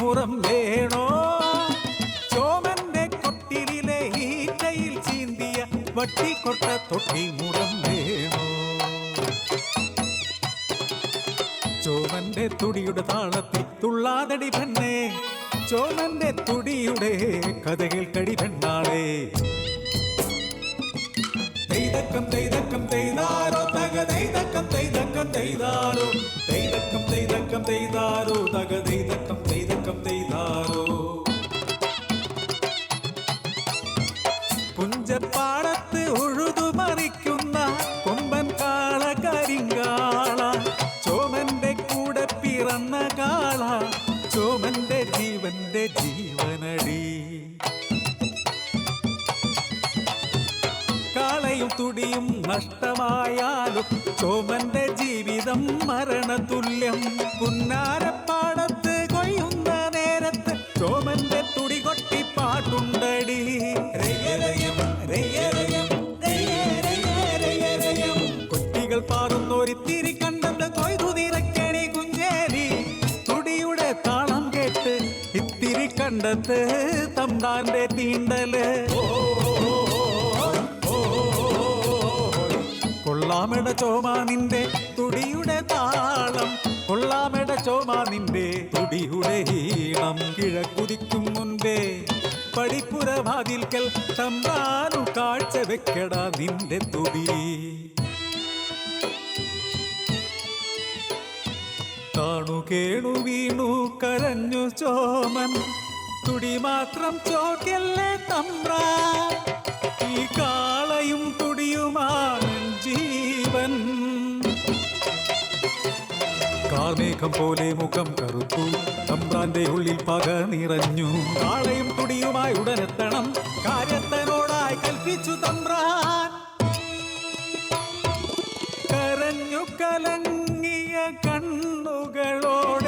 മുറം വേണോ? ചോമന്റെ കൊട്ടിലെ ഈറ്റയിൽ ചീന്തിയ വട്ടിക്കൊട്ട തൊട്ടി മുറം വേണോ? ചോമന്റെ തുടിയുടെ താളത്തിൽ തുള്ളാതടി പെണ്ണേ ചോമന്റെ തുടിയുടെ കഥകൾ കടി പെണ്ണാളേ. തെയ്തക്കം തെയ്തക്കം തെയ്താരോ തക തെയ്തക്കം തെയ്തക്കം തെയ്താരോ ജീവന്റെ ജീവനടി. കാളയും തുടിയും നഷ്ടമായാലും സോമന്റെ ജീവിതം മരണതുല്യം. പുന്നാരപ്പാടത്ത് കൊയ്യുന്ന നേരത്ത് സോമന്റെ തുടി കണ്ടത് തമ്പാന്റെ തീണ്ടൽ. കൊള്ളാമട ചോമാ നിന്റെ തുടിയുടെ താളം. കൊള്ളാമട ചോമാ നിന്റെ തുടിയുടെ ഈണം. കിഴക്കുതിക്കും മുൻപേ പടിപ്പുര വാതിൽക്കൽ തമ്പാനു കാഴ്ച വെക്കട നിന്റെ തുടി. കാണു കേണു വീണു കരഞ്ഞു ചോമൻ. തുടി മാത്രം ചോക്കല്ലേ തമ്പ്ര. ഈ കാളയും തുടിയുമാണ് ജീവൻ. കാർമേഘം പോലെ മുഖം കറുത്തു തമ്പ്രാന്റെ ഉള്ളിൽ പക നിറഞ്ഞു. കാളയും തുടിയുമായി ഉടനെത്തണം കാര്യത്തനോടായി കൽപ്പിച്ചു തമ്പ്രാൻ. കരഞ്ഞു കലങ്ങിയ കണ്ണുകളോടെ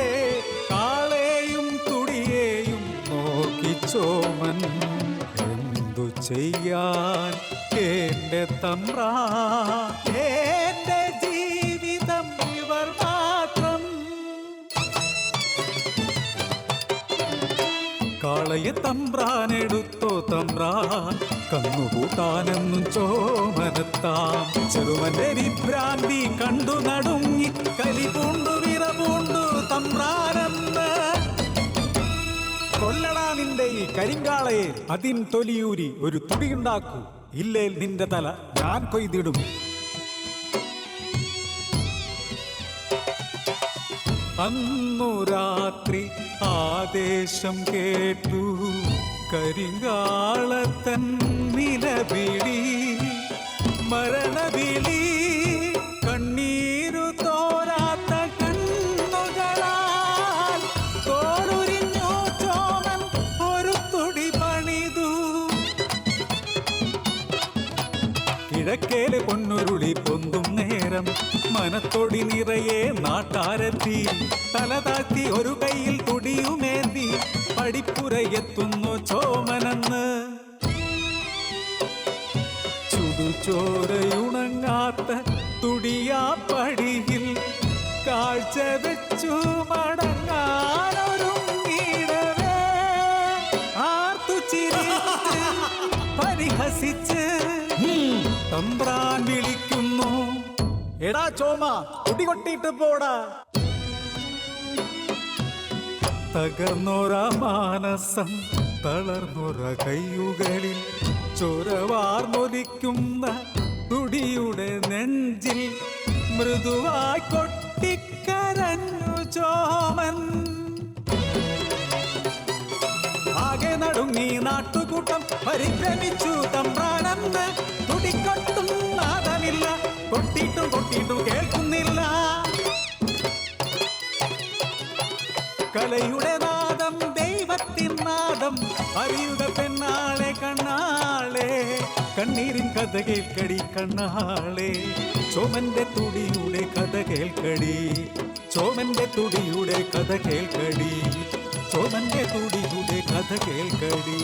എന്തു ചെയ്യാൻ എന്റെ തമ്പ്ര? എന്റെ ജീവിതം ഇവർ മാത്രം. കാളയെ തമ്പ്രാനെടുത്തോ തമ്പ്രാൻ കന്നുകൂട്ടാനെന്നും ചോമനത്താം. ചെറുമന്റെ വിഭ്രാന്തി കണ്ടു നടുങ്ങി കലി കരിങ്കാളയെ അതിൻ തൊലിയൂരി ഒരു തുടിയുണ്ടാക്കൂ. ഇല്ലേൽ നിന്റെ തല? ഞാൻ കൊയ്തിടും. അന്നു രാത്രി ആദേശം കേട്ടു. കരിങ്കാളത്തൻ നിലപിടി മരണവിളി കിഴക്കേൽ പൊന്നുരുളി പൊന്തും നേരം. മനത്തൊടി നിറയെ നാട്ടാരത്തി. തല താഴ്ത്തി ഒരു കയ്യിൽ തുടിയുമേന്തി പടിപ്പുരയെത്തുന്നു ചോമനെന്ന്. ചുടുചോരയുണങ്ങാത്ത തുടിയാ പടിയിൽ. കാഴ്ച വെച്ചു മടങ്ങാനൊരുങ്ങിടവേ ആർത്തു ചിരി പരിഹസിച്ച് തമ്പ്രാൻ വിളിക്കുന്നു. എടാ ചോമ കുടി കൊട്ടിയിട്ട് പോടാ. തകർന്നൊര മാനസം തളർന്നൊര കയ്യുകളിൽ ചൊരവാർന്നൊലിക്കുന്ന തുടിയുടെ നെഞ്ചിൽ മൃദുവായി കൊട്ടിക്കരഞ്ഞു ചോമൻ. ആകെ നടുങ്ങി നാട്ടുകൂട്ടം പരിഭ്രമിച്ചു തമ്പ്രാനെന്ന് തുടിക്കൊട്ടും നാദമില്ല കൊട്ടിട്ടും കൊട്ടിട്ടും കേൾക്കുന്നില്ല. കലയുടെ നാദം ദൈവത്തിൻ നാദം അറിയുക പെണ്ണാളെ കണ്ണാളെ. കണ്ണീരിൻ കഥ കേൾക്കടി കണ്ണാളെ. ചോമന്റെ തുടിയുടെ കഥ കേൾക്കടി ചോമന്റെ തുടിയുടെ കഥ കേൾക്കടി ചോമന്റെ തുടിയുടെ കഥ കേൾക്കടി.